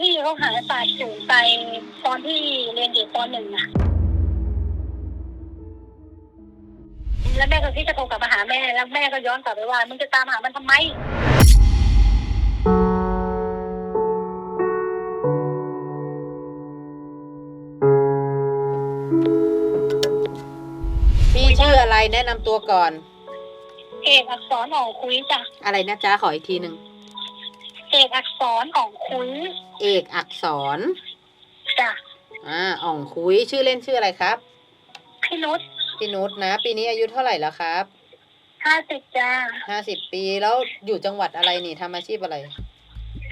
พี่เขาหายสาดสูญไปตอนที่เรียนอยู่ปหนึ่งอะแล้วแม่ก็ที่จะโทรกลับมาหาแม่ แล้วแม่ก็ย้อนกลับไปว่ามึงจะตามหามันทำไมพี่ชื่ออะไรแนะนำตัวก่อน เอกอักษรอ่องคุยจ้ะ อะไรนะจ๊ะขออีกทีหนึ่ง เอกอักษรอ่องคุยเอกอักษร จ้ะอ่าอ่องคุยชื่อเล่นชื่ออะไรครับพี่นุชพี่นุชนะ ปีนี้อายุเท่าไหร่แล้วครับห้าสิบจ้าห้าสิบปีแล้วอยู่จังหวัดอะไรนี่ทำอาชีพอะไร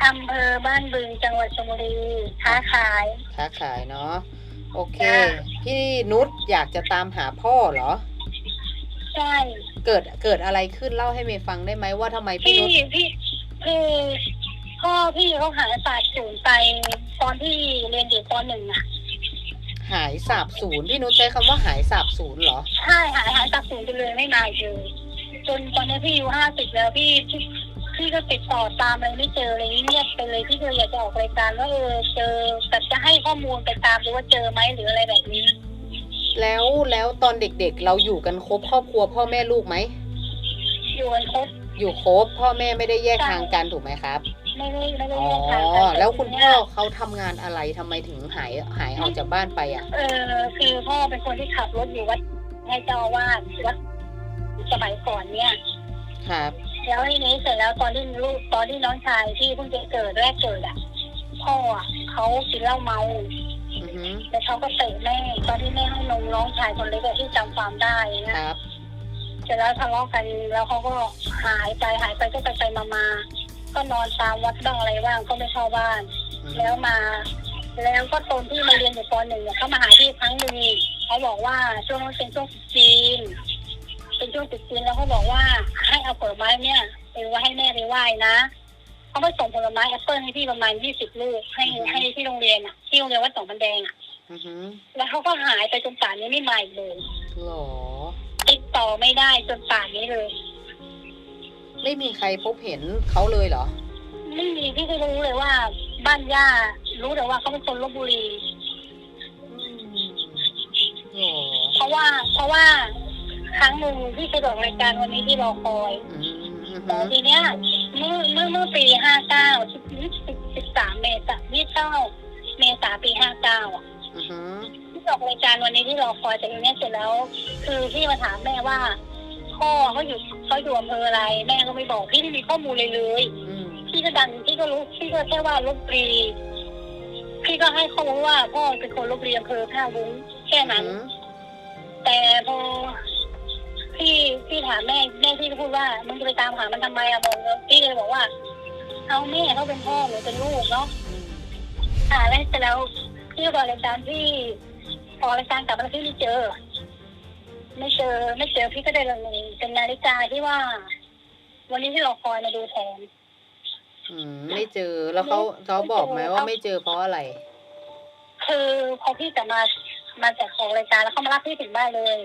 อำเภอบ้านบึงจังหวัดชลบุรีค้าขาย ค้าขายเนาะโอเค จ้ะ พี่นุชอยากจะตามหาพ่อเหรอ ใช่เกิดเกิดอะไรขึ้นเล่าให้เมย์ฟังได้ไหมว่าทำไมพี่พี่นุชพี่คือ พ่อพี่เขาหายสาดสูญไปตอนที่เรียนอยู่ปหนึ่งอะหายสาบสูญพี่นุชใช้คำว่าหายสาบสูญเหรอ ใช่หายหายสาดสูญไปเลยไม่มาอีกเลยจนตอนนี้พี่อายุห้าสิบแล้วพี่พี่พี่ก็ติดต่อตามอะไรไม่เจอเลยเงียบไปเลยพี่ก็เลยอยากจะออกรายการว่าเออเจอแต่จะให้ข้อมูลไปตามดูว่าเจอไหมหรืออะไรแบบนี้ แล้วแล้วตอนเด็กๆ เราอยู่กันครบครอบครัวพ่อแม่ลูกไหม อยู่กันครบอยู่ครบพ่อแม่ไม่ได้แยกใช่ทางกันถูกไหมครับ ไม่ได้ไม่ได้อ๋อแยกทางกันแล้วคุณพ่อเขาทำงานอะไรทำไมถึงหายหายออกจากบ้านไปอะ เออคือพ่อเป็นคนที่ขับรถอยู่วัดให้เจ้าอาวาสวัดสมัยก่อนเนี่ย ครับ แล้วทีนี้เสร็จแล้วตอนที่ลูกตอนที่น้องชายที่เพิ่งจะเกิดแรกเกิดอะพ่ออะเขากินเหล้าเมาอือหือแล้วเขาก็เตะแม่ตอนที่แม่ให้นมน้องชายคนเล็กอะที่จำความได้คนะรับ เสร็จแล้วทะเลาะกันแล้วเขาก็หายไปหายไปก็ไปไปมามา ก็นอนตามวัดบ้างอะไรบ้างก็ไม่เข้าบ้านอืมแล้วมา แล้วก็ตอนที่มาเรียนอยู่ปหนึ่งเนี่ยเขามาหาที่ครั้งหนึ่งเขาบอกว่าช่วงนั้นเป็นช่วงตรุษจีน เป็นช่วงตรุษจีนแล้วเขาบอกว่าให้เอาผลไม้เนี่ยไปไว้ให้แม่ไปไหว้นะเขาไปส่งผลไม้แอปเปิลให้พี่ประมาณยี่สิบลูกให้ให้ที่โรงเรียนอะที่โรงเรียนวัดสองบันแดงอะอือหือแล้วเขาก็หายไปจนป่านนี้ไม่มาอีกเลยหรอติดต่อไม่ได้จนป่านนี้เลย ไม่มีใครพบเห็นเขาเลยเหรอ ไม่มีพี่ก็รู้เลยว่า บ้านย่ารู้แต่ว่าเขาเป็นคนลบบุรีอืมหรอเพราะว่า เพราะว่าครั้งหนึ่งที่เคยบอกรายการวันนี้ที่รอคอยอืมอือแต่หือทีเนี้ยเมื่อเมื่อเมื่อปีห้าเก้าสิบสิบสิบสามเมษายี่เก้าเมษาปีห้าเก้าอะอือหือที่ออกรายการวันนี้ที่รอคอยแต่ทีเนี้ยเสร็จแล้ว คือพี่มาถามแม่ว่า พ่อเขาอยู่เขาอยู่อำเภออะไร แม่ก็ไม่บอกพี่ไม่มีข้อมูลเลยเลยอืมพี่ก็ดันพี่ก็รู้พี่ก็แค่ว่าลบบุรีพี่ก็ให้ข้อมูลว่าพ่อเป็นคนลบบุรีอำเภอท่าวุ้งแค่นั้น อือหือแต่พอพี่พี่ถามแม่แม่พี่ก็พูดว่ามึงจะไปตามหามันทำไมอะบอกเลยพี่เลยบอกว่าเอาแม่เขาเป็นพ่อหนูเป็นลูกเนาะอืมอ่าแล้วเสร็จแล้วพี่ก็บอกรายการที่ออกรายการกลับมาแล้วพี่ไม่เจอ ไม่เจอไม่เจอพี่ก็ได้ลงเป็นนาฬิกาที่ว่า วันนี้ที่เราคอยมาดูแทนอืมไม่เจอแล้วเขาเขาบอกไหมว่าไม่เจอเพราะอะไร คือพอพี่กลับมามาจากของรายการแล้วเขามารับพี่ถึงบ้านเลย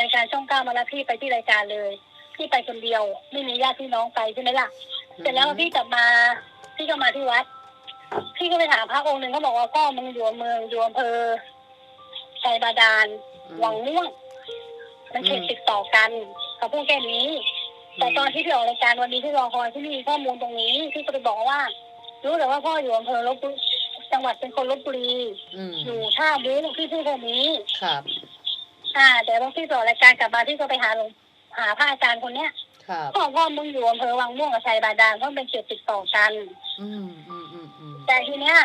รายการช่องเก้ามารับพี่ไปที่รายการเลย พี่ไปคนเดียว ไม่มีญาติพี่น้องไปใช่ไหมล่ะเสร็จแล้วพี่กลับมา พี่ก็มาที่วัด พี่ก็ไปถามพระองค์หนึ่งเขาบอกว่าพ่อมึงอยู่อำเมืองอยู่อำเภอชัยบาดาลอืมวังม่วง มันเขตติดต่อกันเขาพูดแค่นี้ แต่ตอนที่พี่ออกรายการวันนี้ที่รอคอยที่มีข้อมูลตรงนี้พี่ก็ไปบอกว่า รู้แต่ว่าพ่ออยู่อำเภอลบบุรีจังหวัดเป็นคนลบบุรีอืมอยู่ท่าบุ้งพี่พูดแค่นี้ครับ อ่า แต่พอพี่ต่อรายการกลับมาพี่ก็ไปหาหลวงหาพระอาจารย์คนเนี้ยครับพ่อพ่อมึงอยู่อำเภอวังม่วงกับชัยบาดาลเพราะมันเป็นเขตติดต่อกัน อืมอืมอืมอืมแต่ทีเนี้ย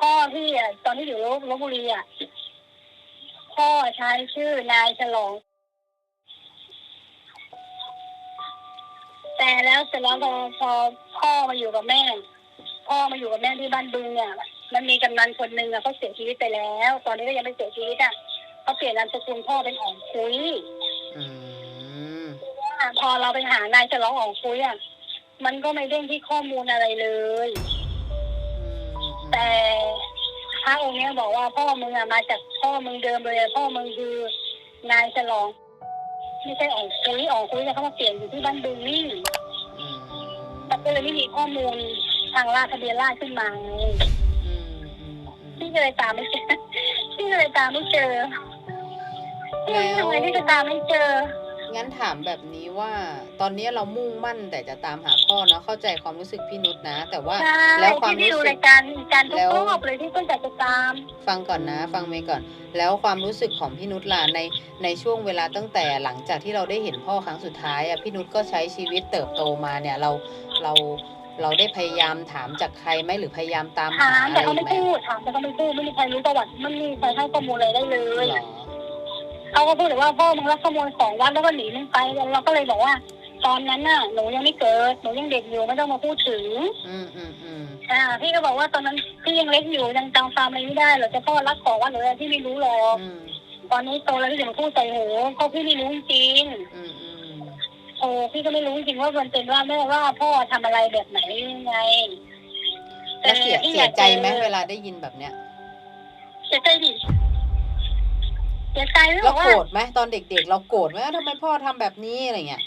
พ่อพี่อะตอนที่อยู่ลบลบบุรีอะพ่อใช้ชื่อนายฉลอง แต่แล้วเสร็จแล้วพอพอพ่อมาอยู่กับแม่ พ่อมาอยู่กับแม่ที่บ้านบึงเนี่ยมันมีกำนันคนหนึ่งอะเขาเสียชีวิตไปแล้ว ตอนนี้ก็ยังไม่เสียชีวิตอะเขาเปลี่ยนนามสกุลพ่อเป็นอ่องคุยอืมพอเราไปหานายฉลองอ่องคุยอะมันก็ไม่เด้งที่ข้อมูลอะไรเลย แต่พระองค์เนี้ยบอกว่าพ่อมึงอะมาจากพ่อมึงเดิมเลยพ่อมึงคือนายฉลองไม่ใช่อ่องคุยอ่องคุยเนี่ยเขามาเปลี่ยนอยู่ที่บ้านบึงนี่อืมแต่ ก็เลยไม่มีข้อมูลทางราชทะเบียนราชขึ้นมาที่ก็เลยตามไม่เจอที่ก็เลยตามไม่เจอทำไมที่จะตามไม่เจอ งั้นถามแบบนี้ว่า ตอนนี้เรามุ่งมั่นแต่จะตามหาพ่อเนาะเข้าใจความรู้สึกพี่นุชนะ แต่ว่าใช่แล้วความที่พี่รู้ดูสึรากยการการทุกแล้วรอบเลยที่เพิ่งจะตาม ฟังก่อนนะ ฟังเมย์ก่อน แล้วความรู้สึกของพี่นุชล่ะในในช่วงเวลาตั้งแต่หลังจากที่เราได้เห็นพ่อครั้งสุดท้ายอะพี่นุชก็ใช้ชีวิตเติบโตมาเนี่ยเราเราเราได้พยายามถามจากใครไหมหรือพยายามตามหาถามอะแต่ไรเขาไหมไม่พูดถามแต่เขาไม่พูดไม่มีใครรู้ประวัติไม่มีใครให้ข้อมูลอะไรได้เลยเหรอ เขาก็พูดแต่ว่าพ่อมึงรักขโมยของวัดแล้วก็หนีมึงไปเราก็เลยบอกว่า ตอนนั้นน่ะหนูยังไม่เกิดหนูยังเด็กอยู่ไม่ต้องมาพูดถึงอืมอืมอืมอ่าพี่ก็บอกว่าตอนนั้นพี่ยังเล็กอยู่ยังจำความอะไรไม่ได้หรอกจะพ่อรักของวัดหรืออะไรพี่ไม่รู้หรอกอืมตอนนี้โตแล้วพี่จะมาพูดใส่หูเพราะพี่ไม่รู้จริงอืมอืมโอ้พี่ก็ไม่รู้จริงว่ามันเป็นว่าแม่ว่าพ่อทำอะไรแบบไหนยังไงแล้วเสียพี่เสียใจไหมอากจอเวลาได้ยินแบบเนี้ย เสียใจดิ เสียใจไม่บเราอกว่าโกรธไหมตอนเด็กๆ เราโกรธไหมว่าทำไมพ่อทำแบบนี้อะไรเงี้ย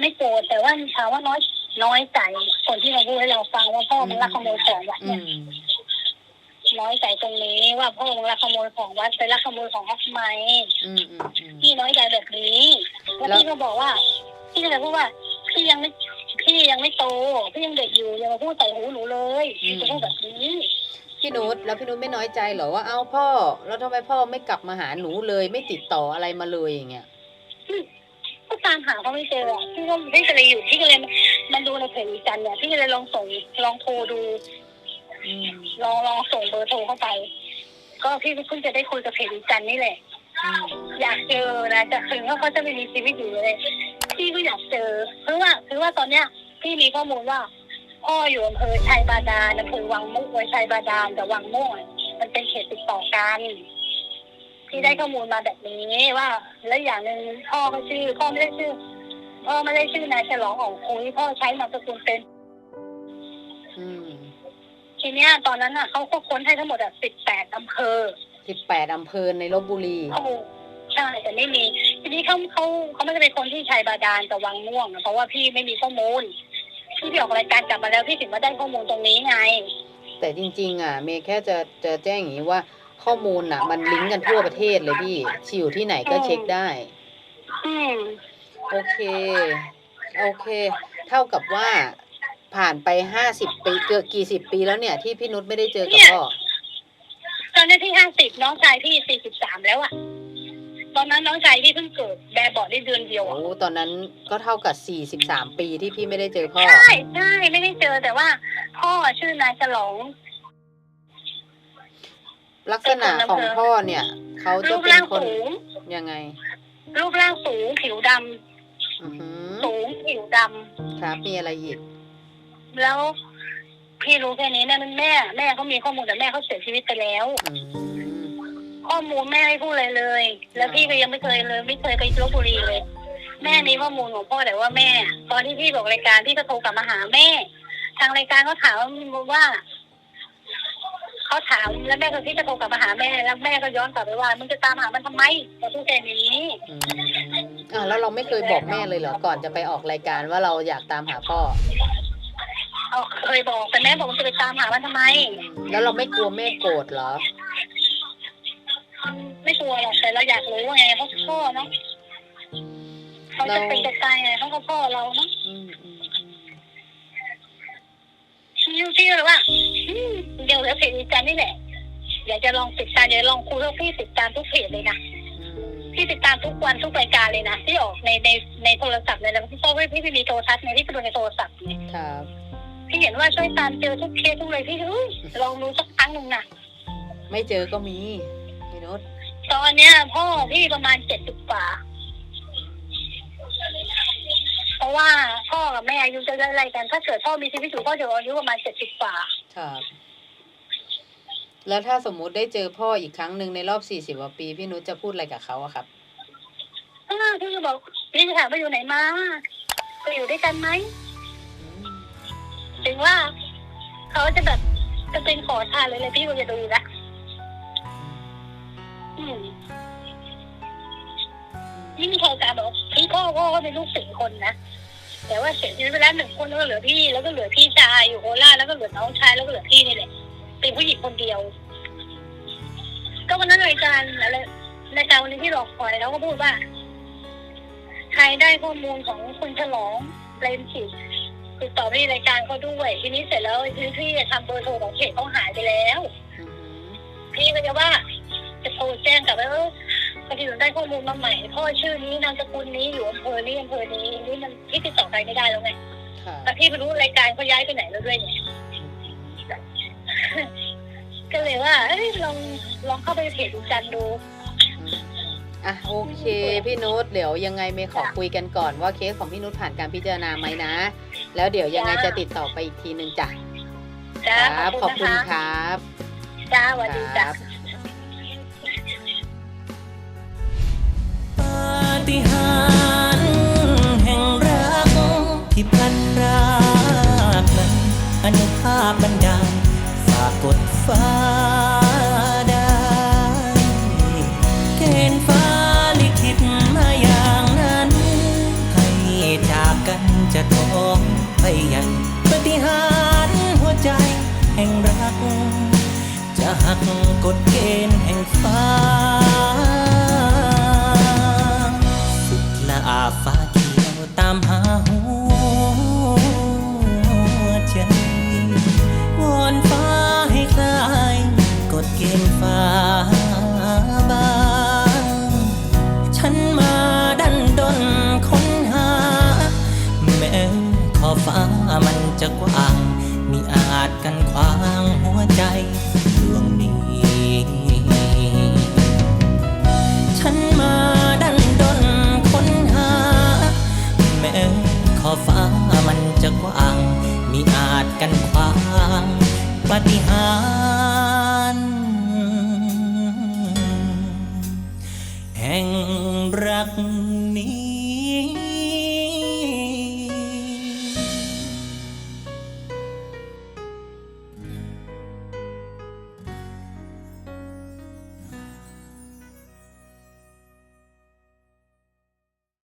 ไม่โกรธแต่ว่าถามว่าน้อยน้อยใจคนที่มาพูดให้เราฟังว่าพ่อมันรักขโมยของวัดอืเนี่ยม น้อยใจตรงนี้ว่าพ่อมึงรักขโมยของวัดไปรักขโมยของเขาทำไม อืมอืมอืม พี่น้อยใจแบบนี้แล้วแล้ว พี่ก็บอกว่า พี่ก็เลยพูดว่า พี่ยังไม่ พี่ยังไม่โต พี่ยังเด็กอยู่อย่ามาพูดใส่หูหนูเลยพี่จะพูดแบบนี้ พี่นุชแล้วพี่นุชไม่น้อยใจเหรอว่าเอ้าพ่อ แล้วทำไมพ่อไม่กลับมาหาหนูเลย ไม่ติดต่ออะไรมาเลยอย่างเงี้ยก็ตามหาเขาไม่เจออะพี่ก็พี่ก็เลยอยู่พี่ก็เลยมันดูในเพจอีจันเนี่ยพี่ก็เลยลองส่งลองโทรดู อืมลองลองส่งเบอร์โทรเข้าไป ก็พี่เพิ่งจะได้คุยกับเพจอีจันนี่แหละ อืมอยากเจอนะจะถึงว่าเขาจะไม่มีชีวิตอยู่เลย พี่ก็อยากเจอคือว่าคือว่าตอนเนี้ย พี่มีข้อมูลว่า พ่ออยู่อำเภอชัยบาดาลอำเภอวังมุกไว้ชัยบาดาลกับวังม่วงมันเป็นเขตติดต่อกันพี่ได้ข้อมูลมาแบบนี้ว่า แล้วอย่างหนึ่งพ่อก็ชื่อ พ่อไม่ได้ชื่อ พ่อไม่ได้ชื่อนายฉลองของคุยพ่อใช้นามสกุลเป็น อืมทีเนี้ยตอนนั้นอะเขาก็ค้นให้ทั้งหมดอะสิบแปดอำเภอสิบแปดอำเภอในลบบุรีเขาใช่แต่ไม่มี ทีนี้เขาเขาเขาไม่ได้เป็นคนที่ชัยบาดาลกับวังม่วงนะเพราะว่าพี่ไม่มีข้อมูล พี่ไปออกรายการกลับมาแล้วพี่ถึงมาได้ข้อมูลตรงนี้ไง แต่จริง ๆ อะ เมย์แค่จะจะแจ้งอย่างนี้ว่าข้อมูลอะ มันลิงก์กันทั่วประเทศเลยพี่ชิวที่ไหนก็เช็คได้ อืมโอเค โอเค เท่ากับว่าผ่านไปห้าสิบปีเกือบกี่สิบปีแล้วเนี่ย ที่พี่นุชไม่ได้เจอกับพ่อตอนนี้พี่ห้าสิบน้องชายพี่สี่สิบสามแล้วอะต อนนั้นน้องชายพี่เพิ่งเกิดแบบเบาะได้เดือนเดียวโอ้อะตอนนั้นก็เท่ากับสี่สิบสามปีที่พี่ไม่ได้เจอพ่อ ใช่ใช่ไม่ได้เจอแต่ว่า พ่อชื่อนายฉลอง ลักษณะของพ่อเนี่ย เขาจะรูปเป็นร่างคนสูง ยังไง รูปร่างสูงผิวดำอือหือสูงผิวดำครับมีอะไรอีกแล้ว พี่รู้แค่นี้แม่มันแม่แม่เขามีข้อมูลแต่แม่เขาเสียชีวิตไปแล้ว อืม ข้อมูลแม่ไม่พูดเลยเลย แล้วพี่ก็ยังไม่เคยเลย ไม่เคยไปลบบุรีเลย แม่มีข้อมูลของพ่อแต่ว่าแม่ ตอนที่พี่บอกรายการพี่ก็โทรกลับมาหาแม่ ทางรายการเขาถามว่าเขาถามแล้วแม่ก็พี่ก็โทรกลับมาหาแม่แล้วแม่ก็ย้อนกลับไปว่ามึงจะตามหามันทำไมเราพูดแค่นี้อืมอ่าแล้วเราไม่เคยบอกแม่เลยเหรอก่อนจะไปออกรายการว่าเราอยากตามหาพ่อ เอาเคยบอกแต่แม่บอกมึงจะไปตามหามันทำไม แล้วเราไม่กลัวแม่โกรธเหรอ ไม่กลัวหรอกแต่เราอยากรู้ว่าไงเขาพ่อเนาะเขาจะเป็นจะตายไงเขาก็พ่อเราเนาะอืมอืมอืมพี่พี่เลยว่าอืมเดี๋ยวเดี๋ยวเพจอีจันนี่แหละอยากจะลองติดตามอยากจะลองคุยกับพี่ติดตามทุกเพจเลยนะอืมพี่ติดตามทุกวันทุกรายการเลยนะที่ออกในในในโทรศัพท์เลยนะพี่เพราะว่าพี่ไม่มีโทรทัศน์ไงพี่ไปดูในโทรศัพท์ไงครับพี่เห็นว่าช่วยตามเจอทุกเคสทุกเลยพี่ก็อุ๊ยลองดูสักครั้งหนึ่งนะไม่เจอก็มีพี่นุชต อนเนี้ยพ่อพี่ประมาณเจ็ดสิบกว่า เพราะว่าพ่อกับแม่อายุจะได้ไรกัน ถ้าเกิดพ่อมีชีวิตอยู่พ่อจะอายุประมาณเจ็ดสิบกว่าครับแล้วถ้าสมมุติได้เจอพ่ออีกครั้งหนึ่งในรอบสี่สิบกว่าปีพี่นุชจะพูดอะไรกับเขาอะครับอ้าวพี่ก็บอกพี่จะถามว่าอยู่ไหนมาไปอยู่ด้วยกันไหมอืมถึงว่าเขาจะแบบจะเป็นขอทานเลยเลยพี่ก็จะดูนะ อืมยิ่งโทรตามบอกพี่พ่อพ่อก็เป็นลูกสี่คนนะแต่ว่าเสียชีวิตไปแล้วหนึ่งคนแล้วก็เหลือพี่แล้วก็เหลือพี่ชายอยู่โคราชแล้วก็เหลือน้องชายแล้วก็เหลือพี่นี่แหละเป็นผู้หญิงคนเดียวอก็วันนั้นรายการอะไรรายการวันนี้ที่หลอกคอยแล้วก็พูดว่าใครได้ข้อมูลของคุณฉลองเปรมจิตติดต่อไปที่รายการเขาด้วย ทีนี้เสร็จแล้วพี่พี่ทำเบอร์โทรของเขตเขาหายไปแล้วอืมพี่ก็จะว่า จะโทรแจ้งกลับไปว่าพอดีหนูได้ข้อมูลมาใหม่ พ่อชื่อนี้นามสกุลนี้อยู่อำเภอนี้อำเภอนี้นี่มันพี่ติดต่อใครไม่ได้แล้วไงค่ะแต่พี่ไม่รู้รายการเขาย้ายไปไหนแล้วด้วยไงก็เลยว่าเอ้ยลองลองเข้าไปเพจดูจันดู อะโอเค พี่นุชเดี๋ยวยังไงเมย์ขอจ้ะคุยกันก่อนว่าเคสของพี่นุชผ่านการพิจารณาไหมนะ แล้วเดี๋ยวยังไงจ้ะจะติดต่อไปอีกทีหนึ่งจ้ะจ้าครับขอบคุณนะะครับ จ้าสวัสดีจ้าป จะหักกฎเกณฑ์แห่งฟ้า สุดละอาฟ้าเขียวตามหาหัวใจวอนฟ้าให้คลายกฎเกณฑ์ฟ้าบาง ฉันมาดันดนค้นหา แม้ขอฟ้ามันจะกว้าง มีอาจกันขวางหัวใจ ขอฟ้ามันจะกว้าง มีอาจกันขวางปฏิหาร